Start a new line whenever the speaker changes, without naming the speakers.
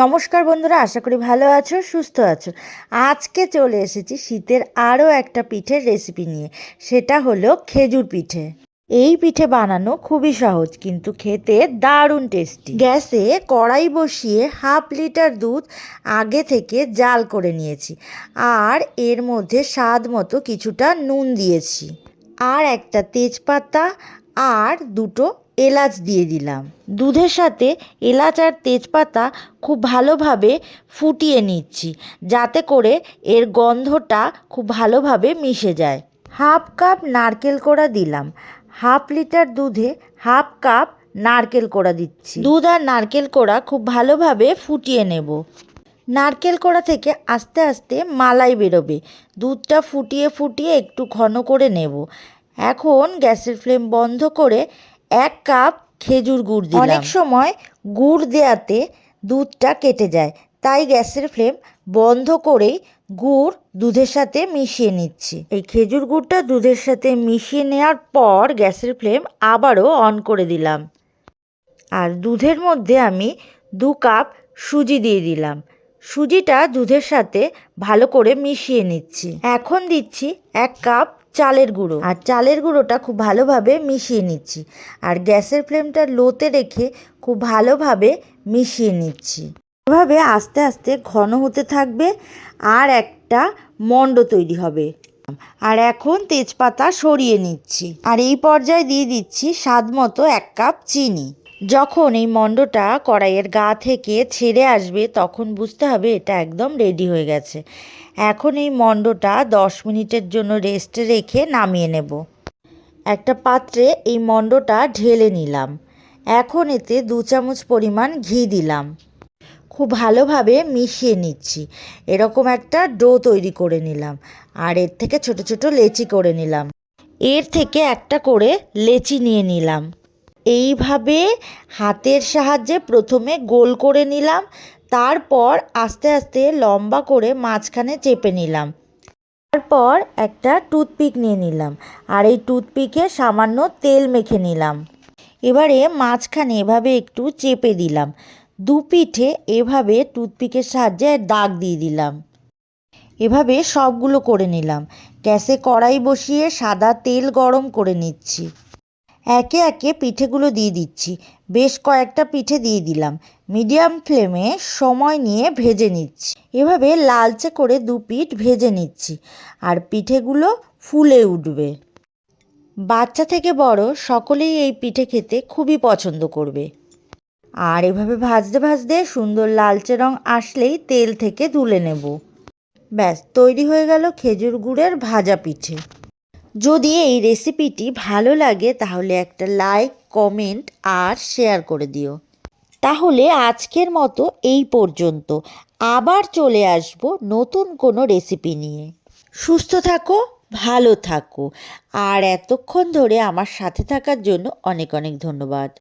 নমস্কার বন্ধুরা, আশা করি ভালো আছো, সুস্থ আছো। আজকে চলে এসেছি শীতের আরও একটা পিঠের রেসিপি নিয়ে, সেটা হলো খেজুর পিঠে। এই পিঠে বানানো খুবই সহজ, কিন্তু খেতে দারুণ টেস্টি গ্যাসে কড়াই বসিয়ে হাফ লিটার দুধ আগে থেকে জাল করে নিয়েছি, আর এর মধ্যে স্বাদ মতো কিছুটা নুন দিয়েছি, আর একটা তেজপাতা, আর দুটো এলাচ দিয়ে দিলাম। দুধের সাথে এলাচ আর তেজপাতা খুব ভালোভাবে ফুটিয়ে নিচ্ছি, যাতে করে এর গন্ধটা খুব ভালোভাবে মিশে যায়। হাফ কাপ নারকেল কোড়া দিলাম। হাফ লিটার দুধে হাফ কাপ নারকেল কোড়া দিচ্ছি। দুধ আর নারকেল কোড়া খুব ভালোভাবে ফুটিয়ে নেব। নারকেল কোড়া থেকে আস্তে আস্তে মালাই বেরোবে। দুধটা ফুটিয়ে ফুটিয়ে একটু ঘন করে নেব। এখন গ্যাসের ফ্লেম বন্ধ করে এক কাপ খেজুর গুড় দিলাম। অনেক সময় গুড় দেওয়াতে দুধটা কেটে যায়, তাই গ্যাসের ফ্লেম বন্ধ করেই গুড় দুধের সাথে মিশিয়ে নিচ্ছি। এই খেজুর গুড়টা দুধের সাথে মিশিয়ে নেওয়ার পর গ্যাসের ফ্লেম আবারও অন করে দিলাম। আর দুধের মধ্যে আমি দু কাপ সুজি দিয়ে দিলাম। সুজিটা দুধের সাথে ভালো করে মিশিয়ে নিচ্ছি। এখন দিচ্ছি এক কাপ চালের গুঁড়ো। আর চালের গুঁড়োটা খুব ভালোভাবে মিশিয়ে নিচ্ছি। আর গ্যাসের ফ্লেমটা লোতে রেখে খুব ভালোভাবে মিশিয়ে নিচ্ছি। এভাবে আস্তে আস্তে ঘন হতে থাকবে আর একটা মণ্ড তৈরি হবে। আর এখন তেজপাতা সরিয়ে নিচ্ছি। আর এই পর্যায়ে দিয়ে দিচ্ছি স্বাদ মতো এক কাপ চিনি। যখন এই মণ্ডটা কড়াইয়ের গা থেকে ছেড়ে আসবে, তখন বুঝতে হবে এটা একদম রেডি হয়ে গেছে। এখন এই মণ্ডটা দশ মিনিটের জন্য রেস্টে রেখে নামিয়ে নেব। একটা পাত্রে এই মণ্ডটা ঢেলে নিলাম। এখন এতে দু চামচ পরিমাণ ঘি দিলাম। খুব ভালোভাবে মিশিয়ে নিচ্ছি। এরকম একটা ডো তৈরি করে নিলাম। আর এর থেকে ছোট ছোট লেচি করে নিলাম। এর থেকে একটা করে লেচি নিয়ে নিলাম। এইভাবে হাতের সাহায্যে প্রথমে গোল করে নিলাম, তারপর আস্তে আস্তে লম্বা করে মাঝখানে চেপে নিলাম। তারপর একটা টুথপিক নিয়ে নিলাম আর এই টুথপিকে সামান্য তেল মেখে নিলাম। এবারে মাঝখানে এভাবে একটু চেপে দিলাম। দু পিঠে এভাবে টুথপিকের সাহায্যে দাগ দিয়ে দিলাম। এভাবে সবগুলো করে নিলাম। গ্যাসে কড়াই বসিয়ে সাদা তেল গরম করে নিচ্ছি। একে একে পিঠেগুলো দিয়ে দিচ্ছি। বেশ কয়েকটা পিঠে দিয়ে দিলাম। মিডিয়াম ফ্লেমে সময় নিয়ে ভেজে নিচ্ছি। এভাবে লালচে করে দু পিঠ ভেজে নিচ্ছি আর পিঠেগুলো ফুলে উঠবে। বাচ্চা থেকে বড় সকলেই এই পিঠে খেতে খুবই পছন্দ করবে। আর এভাবে ভাজতে ভাজতে সুন্দর লালচে রং আসলেই তেল থেকে তুলে নেব। ব্যাস, তৈরি হয়ে গেল খেজুর গুড়ের ভাজা পিঠে। যদি এই রেসিপিটি ভালো লাগে, তাহলে একটা লাইক কমেন্ট আর শেয়ার করে দিও। তাহলে আজকের মতো এই পর্যন্ত। আবার চলে আসব নতুন কোনো রেসিপি নিয়ে। সুস্থ থাকো, ভালো থাকো। আর এতক্ষণ ধরে আমার সাথে থাকার জন্য অনেক অনেক ধন্যবাদ।